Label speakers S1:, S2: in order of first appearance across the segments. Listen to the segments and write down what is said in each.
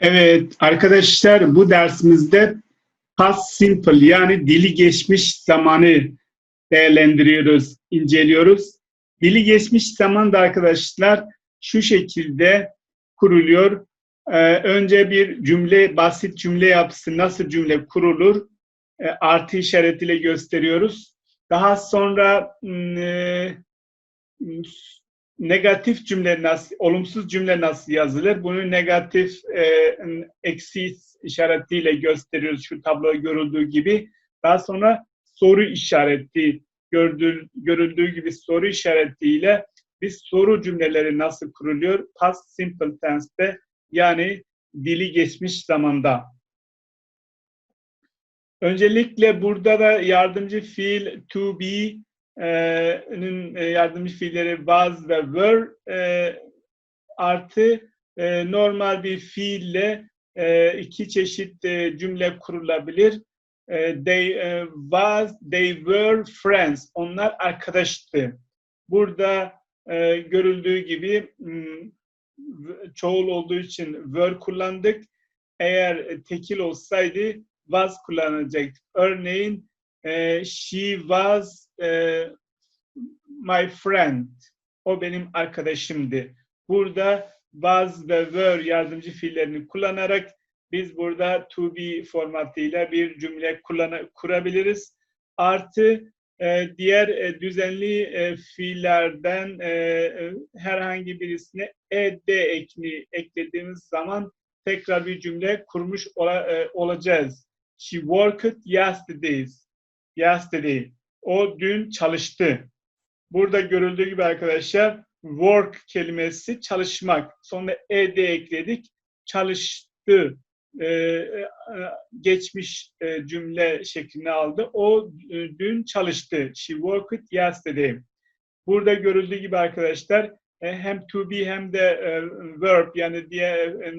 S1: Evet arkadaşlar bu dersimizde past simple yani dili geçmiş zamanı değerlendiriyoruz, inceliyoruz. Dili geçmiş zaman da arkadaşlar şu şekilde kuruluyor. Ee, önce bir cümle, basit cümle yapısı nasıl cümle kurulur? Ee, artı işaretiyle gösteriyoruz. Daha sonra hmm, e, negatif cümle nasıl, olumsuz cümle nasıl yazılır? Bunu negatif e, eksi işaretiyle gösteriyoruz şu tabloda görüldüğü gibi. Daha sonra soru işareti gördüğü, görüldüğü gibi soru işaretiyle biz soru cümleleri nasıl kuruluyor? Past simple tense'te yani dili geçmiş zamanda. Öncelikle burada da yardımcı fiil to be nin yardımcı fiilleri was ve were e, artı e, normal bir fiille e, iki çeşit e, cümle kurulabilir. E, they e, was, they were friends. Onlar arkadaştı. Burada e, görüldüğü gibi m, çoğul olduğu için were kullandık. Eğer tekil olsaydı was kullanacaktık. Örneğin e, she was e, my friend. O benim arkadaşımdı. Burada was ve were yardımcı fiillerini kullanarak biz burada to be formatıyla bir cümle kurabiliriz. Artı e, diğer e, düzenli e, fiillerden e, e, herhangi birisine ed ekini eklediğimiz zaman tekrar bir cümle kurmuş ola, e, olacağız. She worked yesterday. Yesterday. O dün çalıştı. Burada görüldüğü gibi arkadaşlar work kelimesi çalışmak. Sonra ed ekledik. Çalıştı. Ee, geçmiş e, cümle şeklini aldı. O e, dün çalıştı. She worked yesterday. Burada görüldüğü gibi arkadaşlar e, hem to be hem de e, verb yani diğer e,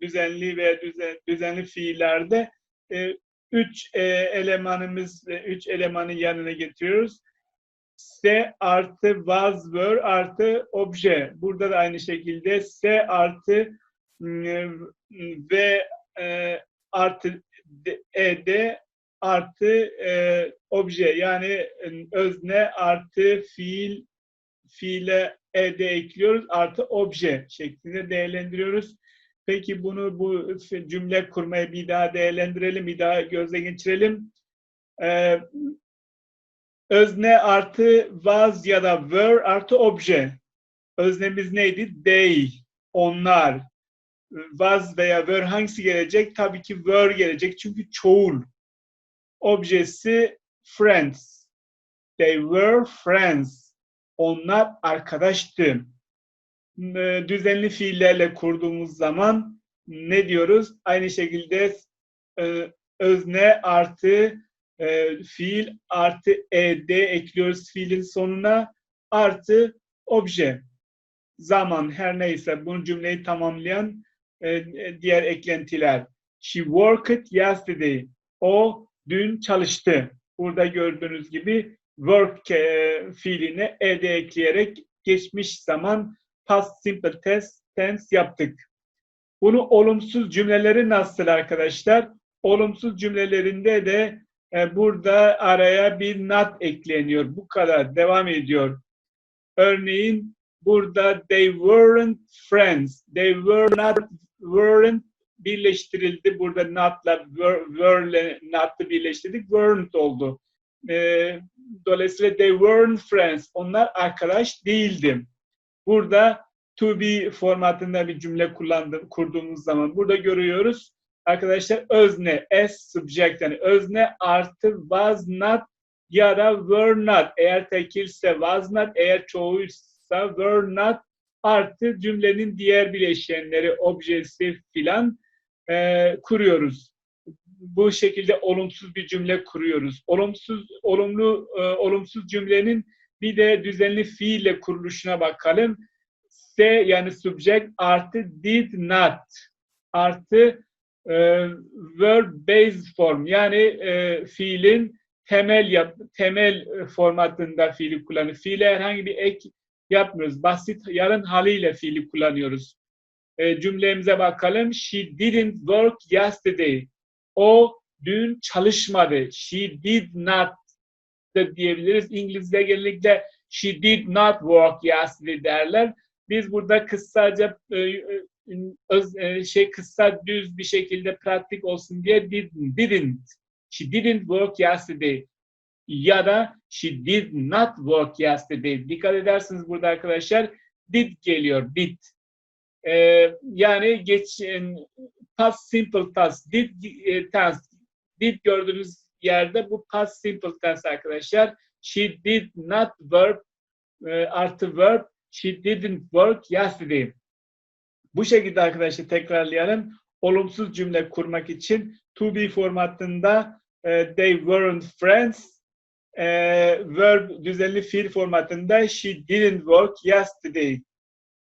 S1: düzenli ve düzen, düzenli fiillerde e, üç e, elemanımız, e, üç elemanı yanına getiriyoruz. S artı was, were artı obje. Burada da aynı şekilde S artı ve e, artı ed artı e, obje yani e, özne artı fiil fiile ed ekliyoruz artı obje şeklinde değerlendiriyoruz. Peki bunu bu cümle kurmayı bir daha değerlendirelim, bir daha gözle geçirelim. Ee, özne artı was ya da were artı obje. Öznemiz neydi? They, onlar. Was veya were hangisi gelecek? Tabii ki were gelecek çünkü çoğul. Objesi friends. They were friends. Onlar arkadaştı düzenli fiillerle kurduğumuz zaman ne diyoruz? Aynı şekilde e, özne artı e, fiil artı ed ekliyoruz fiilin sonuna artı obje. Zaman her neyse bu cümleyi tamamlayan e, diğer eklentiler. She worked yesterday. O dün çalıştı. Burada gördüğünüz gibi work e, fiiline ed ekleyerek geçmiş zaman past simple tense, tense yaptık. Bunu olumsuz cümleleri nasıl arkadaşlar? Olumsuz cümlelerinde de e, burada araya bir not ekleniyor. Bu kadar. Devam ediyor. Örneğin burada they weren't friends. They were not weren't birleştirildi. Burada not'la were, were'le not'ı birleştirdik. Weren't oldu. E, dolayısıyla they weren't friends. Onlar arkadaş değildi. Burada to be formatında bir cümle kullandım, kurduğumuz zaman burada görüyoruz. Arkadaşlar özne, as subject yani özne artı was not ya da were not. Eğer tekilse was not, eğer çoğuysa were not artı cümlenin diğer bileşenleri, objesi filan e, kuruyoruz. Bu şekilde olumsuz bir cümle kuruyoruz. Olumsuz, olumlu, e, olumsuz cümlenin bir de düzenli fiille kuruluşuna bakalım. S yani subject artı did not artı e, verb based form yani e, fiilin temel yap, temel formatında fiili kullanıyoruz. Fiile herhangi bir ek yapmıyoruz. Basit yarın haliyle fiili kullanıyoruz. e, cümlemize bakalım. She didn't work yesterday. O dün çalışmadı. She did not da diyebiliriz. İngilizce genellikle she did not work yesterday derler. Biz burada kısaca e, e, öz, e, şey kısa düz bir şekilde pratik olsun diye didn't, didn't. She didn't work yesterday. Ya da she did not work yesterday. Dikkat edersiniz burada arkadaşlar did geliyor. Did. Ee, yani geç past simple tense. Did e, tense. Did gördüğünüz yerde bu past simple tense arkadaşlar. She did not work e, artı verb. She didn't work yesterday. Bu şekilde arkadaşlar tekrarlayalım. Olumsuz cümle kurmak için to be formatında e, they weren't friends. E, verb düzenli fiil formatında she didn't work yesterday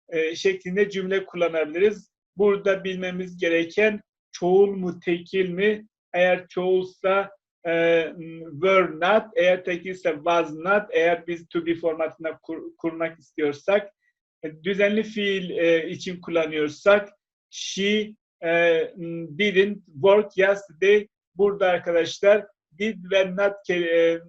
S1: e, şeklinde cümle kullanabiliriz. Burada bilmemiz gereken çoğul mu tekil mi? Eğer çoğulsa e, were not, eğer tekilse was not, eğer biz to be formatında kur, kurmak istiyorsak, e, düzenli fiil e, için kullanıyorsak, she e, didn't work yesterday. Burada arkadaşlar did ve not ke, e,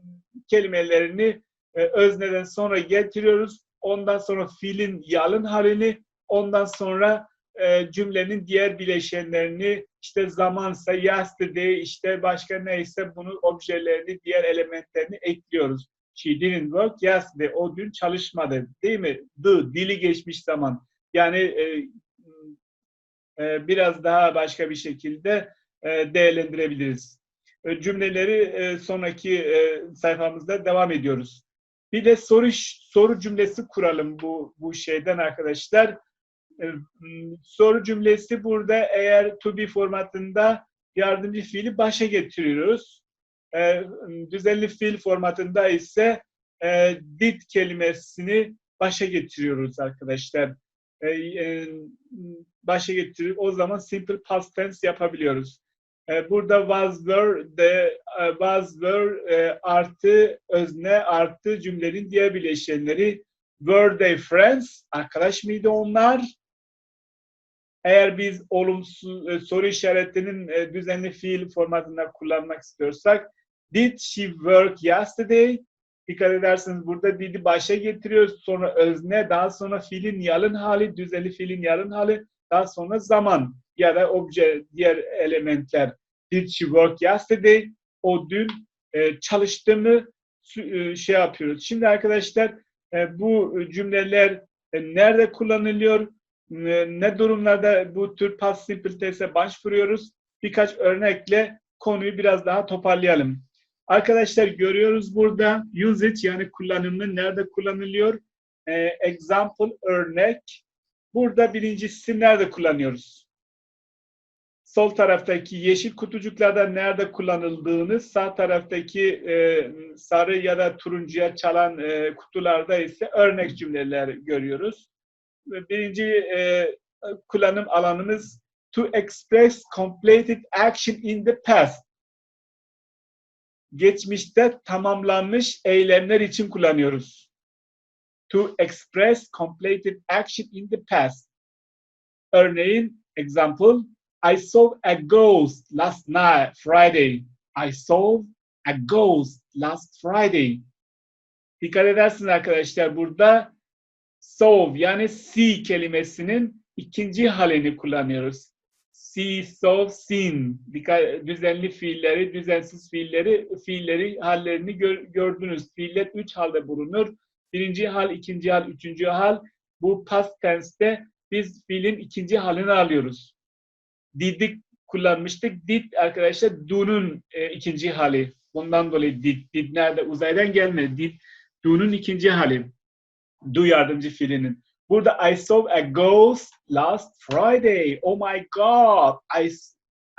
S1: kelimelerini e, özneden sonra getiriyoruz. Ondan sonra fiilin yalın halini, ondan sonra e, cümlenin diğer bileşenlerini, işte zamansa yesterday, işte başka neyse bunu objelerini, diğer elementlerini ekliyoruz. She didn't work yesterday. O dün çalışmadı. Değil mi? The, dili geçmiş zaman. Yani e, e, biraz daha başka bir şekilde e, değerlendirebiliriz. E, cümleleri e, sonraki e, sayfamızda devam ediyoruz. Bir de soru soru cümlesi kuralım bu bu şeyden arkadaşlar. Ee, soru cümlesi burada eğer to be formatında yardımcı fiili başa getiriyoruz. Ee, düzenli fiil formatında ise e, did kelimesini başa getiriyoruz arkadaşlar. Ee, e, başa getirip o zaman simple past tense yapabiliyoruz. E, burada was were de e, was were e, artı özne artı cümlenin diğer bileşenleri were they friends arkadaş mıydı onlar? Eğer biz olumsuz soru işaretinin düzenli fiil formatında kullanmak istiyorsak did she work yesterday? Dikkat ederseniz burada did'i başa getiriyoruz. Sonra özne, daha sonra fiilin yalın hali, düzenli fiilin yalın hali, daha sonra zaman ya da obje, diğer elementler. Did she work yesterday? O dün e, çalıştı mı? E, şey yapıyoruz. Şimdi arkadaşlar e, bu cümleler e, nerede kullanılıyor? E, ne durumlarda bu tür past simple tense'e başvuruyoruz? Birkaç örnekle konuyu biraz daha toparlayalım. Arkadaşlar görüyoruz burada usage yani kullanımı nerede kullanılıyor? E, example örnek. Burada birincisi nerede kullanıyoruz? Sol taraftaki yeşil kutucuklarda nerede kullanıldığını, sağ taraftaki e, sarı ya da turuncuya çalan e, kutularda ise örnek cümleler görüyoruz. Birinci e, kullanım alanımız to express completed action in the past. Geçmişte tamamlanmış eylemler için kullanıyoruz. To express completed action in the past. Örneğin, example, I saw a ghost last night, Friday. I saw a ghost last Friday. Dikkat edersiniz arkadaşlar burada saw yani see kelimesinin ikinci halini kullanıyoruz. See, saw, seen. Düzenli fiilleri, düzensiz fiilleri, fiilleri hallerini gör, gördünüz. Fiiller üç halde bulunur. Birinci hal, ikinci hal, üçüncü hal. Bu past tense'te biz fiilin ikinci halini alıyoruz did'i kullanmıştık. Did arkadaşlar do'nun e, ikinci hali. Bundan dolayı did. Did nerede? Uzaydan gelmedi. Did do'nun ikinci hali. Do yardımcı fiilinin. Burada I saw a ghost last Friday. Oh my God. I,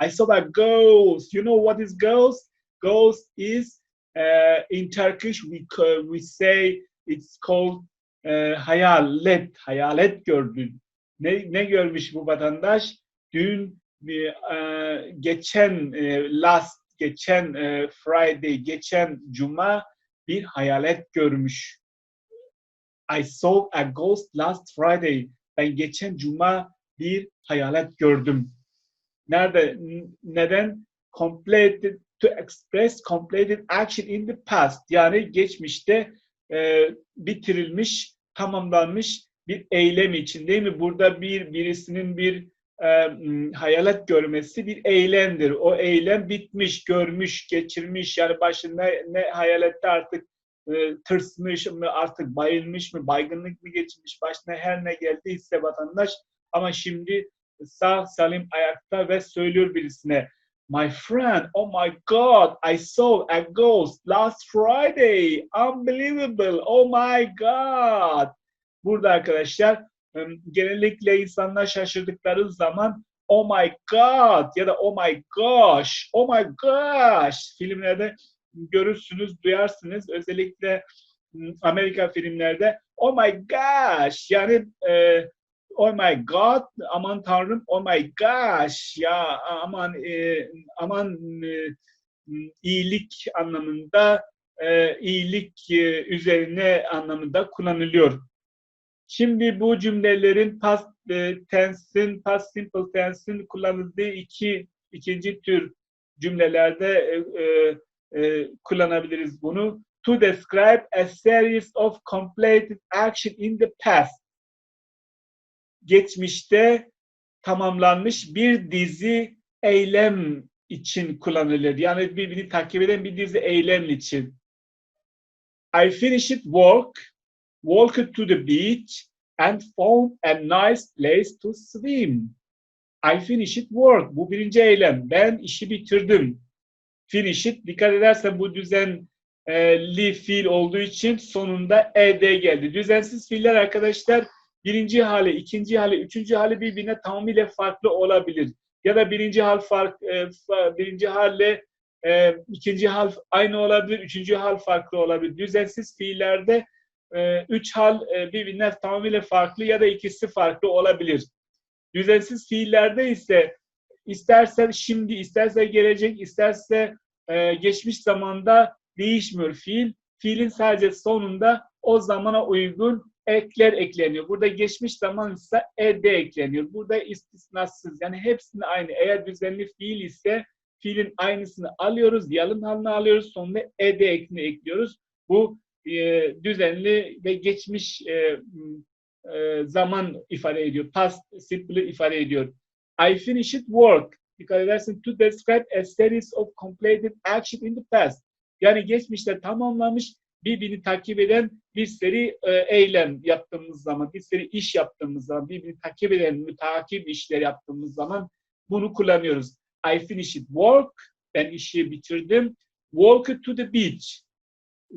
S1: I saw a ghost. You know what is ghost? Ghost is uh, in Turkish we, we say it's called uh, hayalet. Hayalet gördün. Ne, ne görmüş bu vatandaş? Dün e, geçen e, last geçen e, Friday geçen cuma bir hayalet görmüş. I saw a ghost last Friday. Ben geçen cuma bir hayalet gördüm. Nerede? Neden? Completed to express completed action in the past. Yani geçmişte e, bitirilmiş, tamamlanmış bir eylem için değil mi? Burada bir birisinin bir e, hayalet görmesi bir eylemdir. O eylem bitmiş, görmüş, geçirmiş. Yani başında ne hayalette artık e, tırsmış mı, artık bayılmış mı, baygınlık mı geçirmiş, başına her ne geldiyse vatandaş ama şimdi sağ salim ayakta ve söylüyor birisine My friend, oh my God, I saw a ghost last Friday. Unbelievable, oh my God. Burada arkadaşlar genellikle insanlar şaşırdıkları zaman oh my God ya da oh my gosh, oh my gosh filmlerde görürsünüz, duyarsınız. Özellikle m, Amerika filmlerde oh my gosh yani e, oh my god aman tanrım oh my gosh ya aman e, aman e, iyilik anlamında e, iyilik e, üzerine anlamında kullanılıyor. Şimdi bu cümlelerin past e, tense'in, past simple tense'in kullanıldığı iki ikinci tür cümlelerde e, e, e, kullanabiliriz bunu. To describe a series of completed action in the past. Geçmişte tamamlanmış bir dizi eylem için kullanılır. Yani birbirini takip eden bir dizi eylem için. I finished work, walked to the beach and found a nice place to swim. I finished work. Bu birinci eylem. Ben işi bitirdim. Finished. Dikkat edersen bu düzenli fiil olduğu için sonunda ed geldi. Düzensiz fiiller arkadaşlar birinci hali, ikinci hali, üçüncü hali birbirine tamamıyla farklı olabilir. Ya da birinci hal fark, e, birinci halle e, ikinci hal aynı olabilir, üçüncü hal farklı olabilir. Düzensiz fiillerde e, üç hal birbirine tamamıyla farklı ya da ikisi farklı olabilir. Düzensiz fiillerde ise isterse şimdi, isterse gelecek, isterse e, geçmiş zamanda değişmiyor fiil. Fiilin sadece sonunda o zamana uygun ekler ekleniyor. Burada geçmiş zaman ise ed ekleniyor. Burada istisnasız yani hepsini aynı. Eğer düzenli fiil ise fiilin aynısını alıyoruz, yalın haline alıyoruz, sonuna ed ekini ekliyoruz. Bu e, düzenli ve geçmiş e, e, zaman ifade ediyor. Past simple ifade ediyor. I finished work. Dikkat edersin to describe a series of completed action in the past. Yani geçmişte tamamlanmış birbirini takip eden bir seri e, eylem yaptığımız zaman, bir seri iş yaptığımız zaman, birbirini takip eden mütakip işler yaptığımız zaman bunu kullanıyoruz. I finished work. Ben işi bitirdim. Walk to the beach.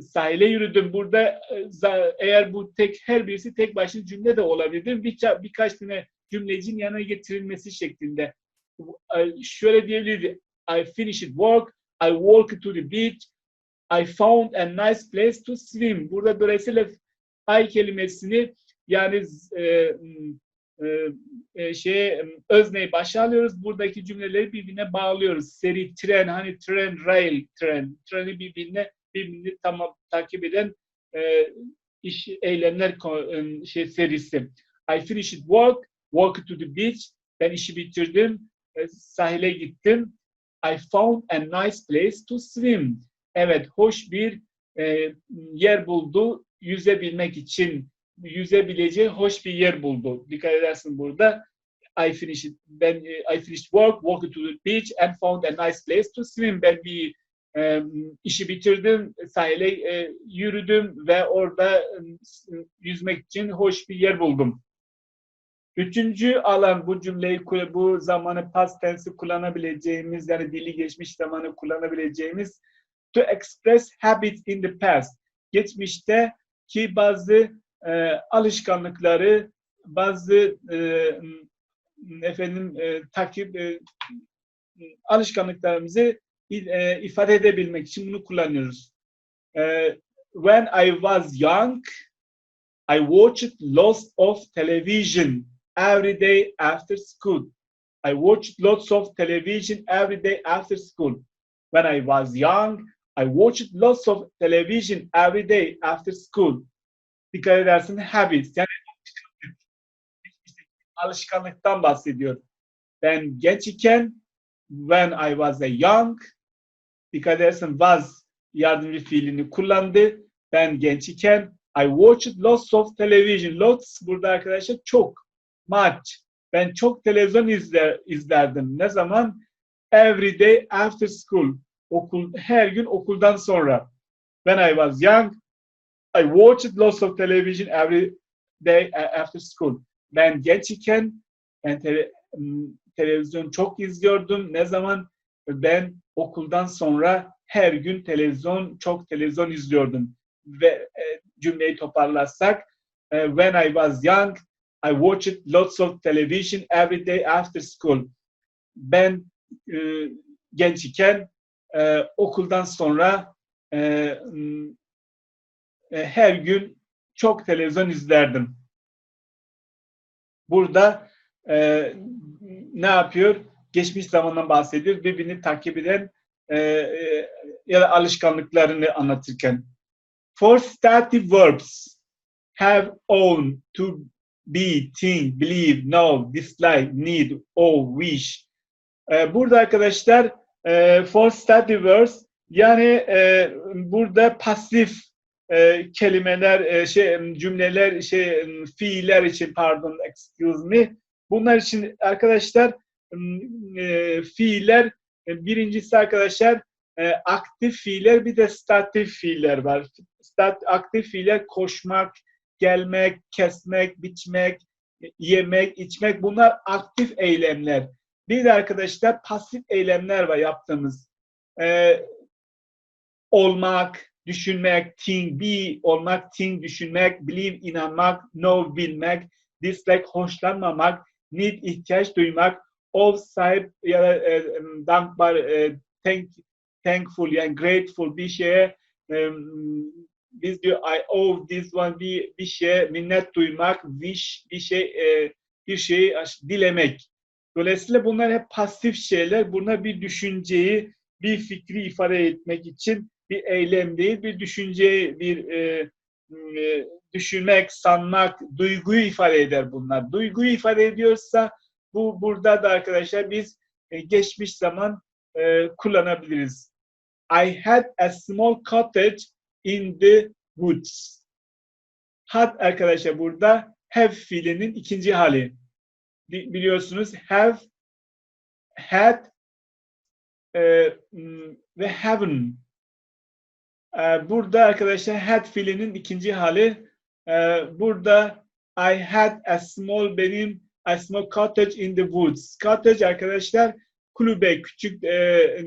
S1: Sahile yürüdüm. Burada e, eğer bu tek her birisi tek başına cümle de olabilir. Birka, birkaç tane cümlecin yanına getirilmesi şeklinde. Şöyle diyebiliriz. I finished work. I walked to the beach. I found a nice place to swim. Burada dolayısıyla I kelimesini yani e, e, şeye özneyi başa alıyoruz. Buradaki cümleleri birbirine bağlıyoruz. Seri tren hani tren rail tren treni birbirine birbirini tamam takip eden e, iş eylemler e, şey serisi. I finished work, walked to the beach. Ben işi bitirdim, e, sahile gittim. I found a nice place to swim. Evet, hoş bir e, yer buldu yüzebilmek için. Yüzebileceği hoş bir yer buldu. Dikkat edersin burada. I finished, ben, e, I finished work, walked to the beach and found a nice place to swim. Ben bir e, işi bitirdim, sahile e, yürüdüm ve orada e, yüzmek için hoş bir yer buldum. Üçüncü alan bu cümleyi, bu zamanı past tense'i kullanabileceğimiz, yani dili geçmiş zamanı kullanabileceğimiz to express habits in the past. Geçmişte ki bazı e, alışkanlıkları, bazı e, efendim e, takip e, alışkanlıklarımızı e, ifade edebilmek için bunu kullanıyoruz. E, when I was young, I watched lots of television every day after school. I watched lots of television every day after school. When I was young, I watched lots of television every day after school. Dikkat edersin habits yani alışkanlıktan bahsediyor. Ben genç iken when I was a young dikkat edersen was yardımcı fiilini kullandı. Ben genç iken I watched lots of television. Lots burada arkadaşlar çok. Much. Ben çok televizyon izler, izlerdim. Ne zaman? Every day after school. Okul, her gün okuldan sonra. When I was young, I watched lots of television every day after school. Ben genç iken ben tele, televizyon çok izliyordum. Ne zaman? Ben okuldan sonra her gün televizyon, çok televizyon izliyordum. Ve e, cümleyi toparlarsak, e, when I was young, I watched lots of television every day after school. Ben e, genç iken e, okuldan sonra e, e, her gün çok televizyon izlerdim. Burada e, ne yapıyor? Geçmiş zamandan bahsediyor. Birbirini takip eden e, e, ya da alışkanlıklarını anlatırken. For stative verbs have own, to be, think, believe, know, dislike, need, owe, wish. E, burada arkadaşlar e, for stative verbs yani e, burada pasif e, kelimeler, e, şey cümleler, şey fiiller için pardon, excuse me. Bunlar için arkadaşlar e, fiiller birincisi arkadaşlar e, aktif fiiller bir de statif fiiller var. Stat, aktif fiiller koşmak, gelmek, kesmek, biçmek, yemek, içmek bunlar aktif eylemler. Bir de arkadaşlar pasif eylemler var yaptığımız. E, olmak, düşünmek, think, be olmak, think, düşünmek, believe, inanmak, know, bilmek, dislike, hoşlanmamak, need, ihtiyaç duymak, of, sahip ya da e, dankbar, e, thank, thankful yani grateful bir şeye e, biz diyor I owe this one bir, bir şeye minnet duymak, wish bir şey e, bir şeyi dilemek. Dolayısıyla bunlar hep pasif şeyler. Bunlar bir düşünceyi, bir fikri ifade etmek için bir eylem değil, bir düşünce, bir e, e, düşünmek, sanmak, duyguyu ifade eder bunlar. Duyguyu ifade ediyorsa bu burada da arkadaşlar biz e, geçmiş zaman e, kullanabiliriz. I had a small cottage in the woods. Had arkadaşlar burada have fiilinin ikinci hali. Biliyorsunuz have, had e, ve haven't ee, burada arkadaşlar had fiilinin ikinci hali. Ee, burada I had a small benim a small cottage in the woods. Cottage arkadaşlar kulübe, küçük e,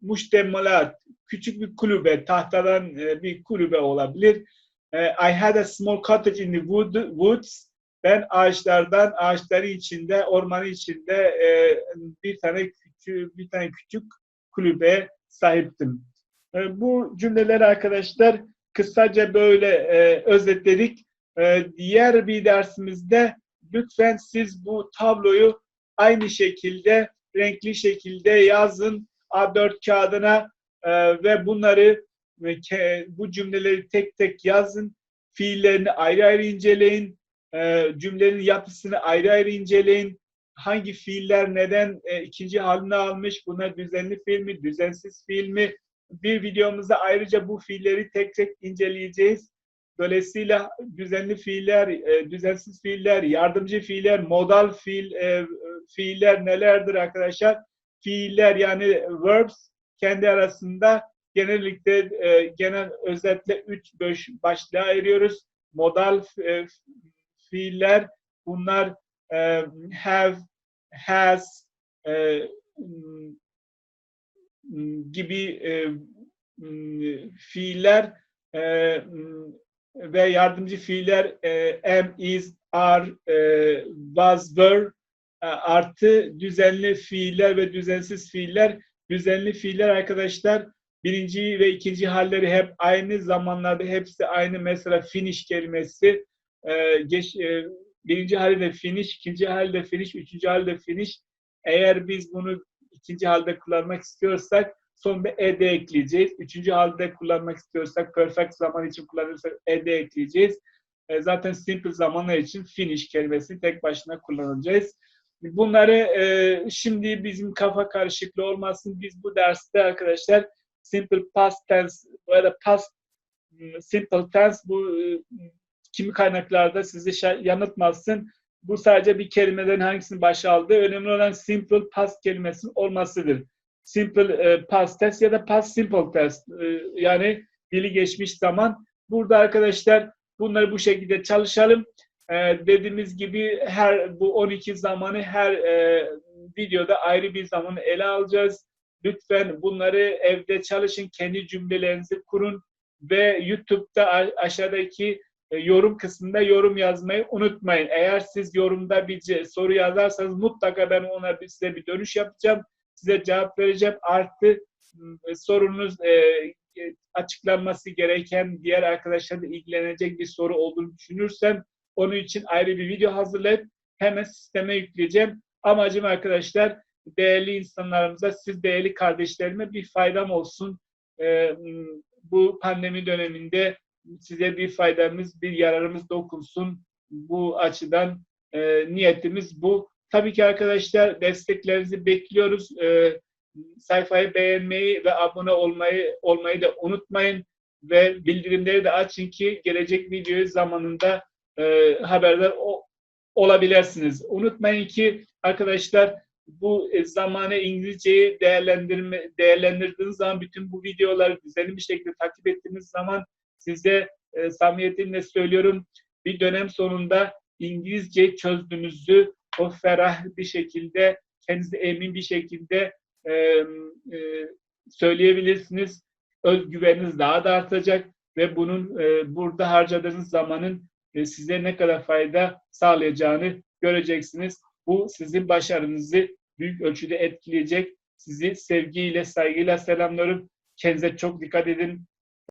S1: muştemmalat, küçük bir kulübe, tahtadan e, bir kulübe olabilir. E, I had a small cottage in the wood, woods. Ben ağaçlardan, ağaçların içinde, ormanın içinde e, bir tane küçük, bir tane küçük kulübe sahiptim. Bu cümleleri arkadaşlar kısaca böyle özetledik. Diğer bir dersimizde lütfen siz bu tabloyu aynı şekilde, renkli şekilde yazın A4 kağıdına e, ve bunları e, bu cümleleri tek tek yazın. Fiillerini ayrı ayrı inceleyin. E, cümlenin yapısını ayrı ayrı inceleyin. Hangi fiiller neden e, ikinci halini almış? Bunlar düzenli fiil mi, düzensiz fiil mi? bir videomuzda ayrıca bu fiilleri tek tek inceleyeceğiz. Dolayısıyla düzenli fiiller, e, düzensiz fiiller, yardımcı fiiller, modal fiil, e, fiiller nelerdir arkadaşlar? Fiiller yani verbs kendi arasında genellikle e, genel özetle üç başlığa ayırıyoruz. Modal fiiller bunlar have, has, gibi e, fiiller e, ve yardımcı fiiller e, am, is, are, e, was, were e, artı düzenli fiiller ve düzensiz fiiller. Düzenli fiiller arkadaşlar birinci ve ikinci halleri hep aynı zamanlarda hepsi aynı. Mesela finish kelimesi e, geç, e, birinci halde finish, ikinci halde finish, üçüncü halde finish. Eğer biz bunu ikinci halde kullanmak istiyorsak son bir ed ekleyeceğiz. Üçüncü halde kullanmak istiyorsak perfect zaman için kullanırsak ed ekleyeceğiz. E, zaten simple zamanlar için finish kelimesini tek başına kullanacağız. Bunları e, şimdi bizim kafa karışıklığı olmasın. Biz bu derste arkadaşlar simple past tense ya da past simple tense bu e, kimi kaynaklarda sizi yanıltmasın. Bu sadece bir kelimeden hangisini başa aldı. Önemli olan simple past kelimesinin olmasıdır. Simple e, past tense ya da past simple tense. E, yani dili geçmiş zaman. Burada arkadaşlar bunları bu şekilde çalışalım. E, dediğimiz gibi her bu 12 zamanı her e, videoda ayrı bir zamanı ele alacağız. Lütfen bunları evde çalışın, kendi cümlelerinizi kurun ve YouTube'da aşağıdaki e, yorum kısmında yorum yazmayı unutmayın. Eğer siz yorumda bir soru yazarsanız mutlaka ben ona size bir dönüş yapacağım. Size cevap vereceğim. Artı m, sorunuz e, e, açıklanması gereken diğer arkadaşlarla ilgilenecek bir soru olduğunu düşünürsem onun için ayrı bir video hazırlayıp hemen sisteme yükleyeceğim. Amacım arkadaşlar değerli insanlarımıza, siz değerli kardeşlerime bir faydam olsun. Ee, bu pandemi döneminde size bir faydamız, bir yararımız dokunsun. Bu açıdan e, niyetimiz bu. Tabii ki arkadaşlar desteklerinizi bekliyoruz. Ee, sayfayı beğenmeyi ve abone olmayı olmayı da unutmayın ve bildirimleri de açın ki gelecek videoyu zamanında e, haberdar o- olabilirsiniz. Unutmayın ki arkadaşlar bu e, zamanı İngilizceyi değerlendirme değerlendirdiğiniz zaman bütün bu videoları düzenli bir şekilde takip ettiğiniz zaman size e, samimiyetimle söylüyorum bir dönem sonunda İngilizce çözdüğünüzü o ferah bir şekilde kendinize emin bir şekilde e, e, söyleyebilirsiniz. Özgüveniniz daha da artacak ve bunun e, burada harcadığınız zamanın size ne kadar fayda sağlayacağını göreceksiniz. Bu sizin başarınızı büyük ölçüde etkileyecek. Sizi sevgiyle, saygıyla selamlıyorum. Kendinize çok dikkat edin.